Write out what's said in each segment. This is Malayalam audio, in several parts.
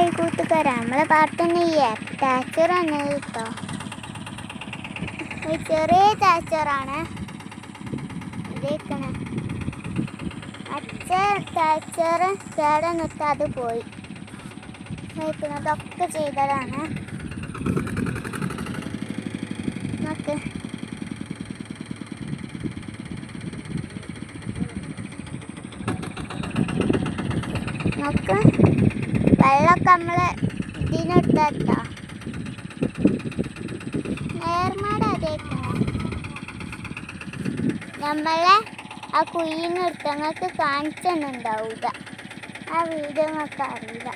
ഹായ് കൂട്ടുകാരാ നമ്മളെ പാട്ടുന്ന ഈ ടാച്ചറാണ് കേട്ടോ ഒരു ചെറിയ ടാച്ചറാണ് ഇതേക്കണ. അച്ഛൻ ടാച്ചർ കേടന്നിട്ട് അത് പോയി. കഴിക്കുന്നതൊക്കെ ചെയ്തതാണ്. നോക്ക്. നോക്ക്. വെള്ളമൊക്കെ നമ്മൾ ഇതിനിട്ടോ നേർമാട് അതേക്കണം നമ്മളെ ആ കുയിനെടുത്തങ്ങൾക്ക് ഉണ്ടാവുക ആ വീഡിയോ നമുക്ക് അറിയില്ല.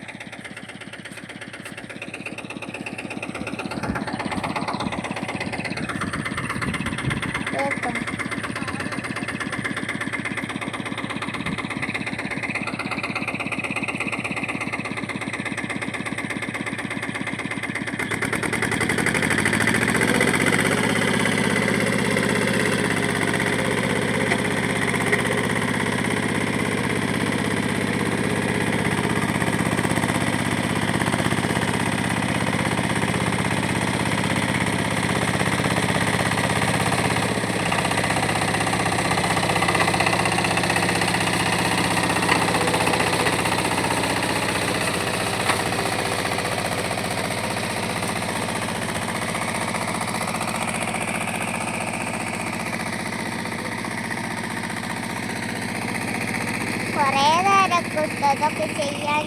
കുറേ നേരം കിട്ടും ഇതൊക്കെ ചെയ്യാൻ?